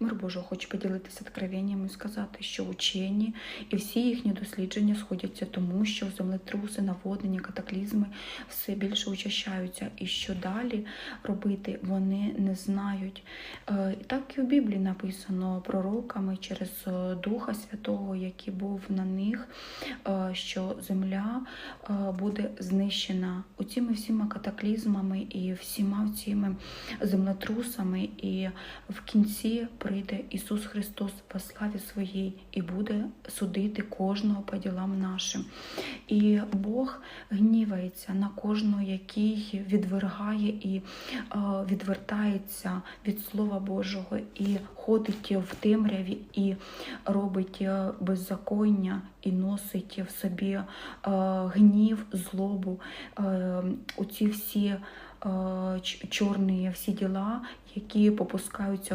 Мир Божий хочу поділитися откровенням і сказати, що учені і всі їхні дослідження сходяться тому, що землетруси, наводнення, катаклізми все більше учащаються, і що далі робити вони не знають. Е, Так і в Біблії написано пророками через е, Духа Святого, який був на них, е, що земля буде знищена оціми всіма катаклізмами і всіма цими землетрусами, і в кінці прийде Ісус Христос по славі своїй і буде судити кожного по ділам нашим. І Бог гнівається на кожного, який відвергає і е, відвертається від Слова Божого і ходить в темряві і робить е, беззаконня і носить в собі е, гнів, злобу, оці всі чорні всі діла, які попускаються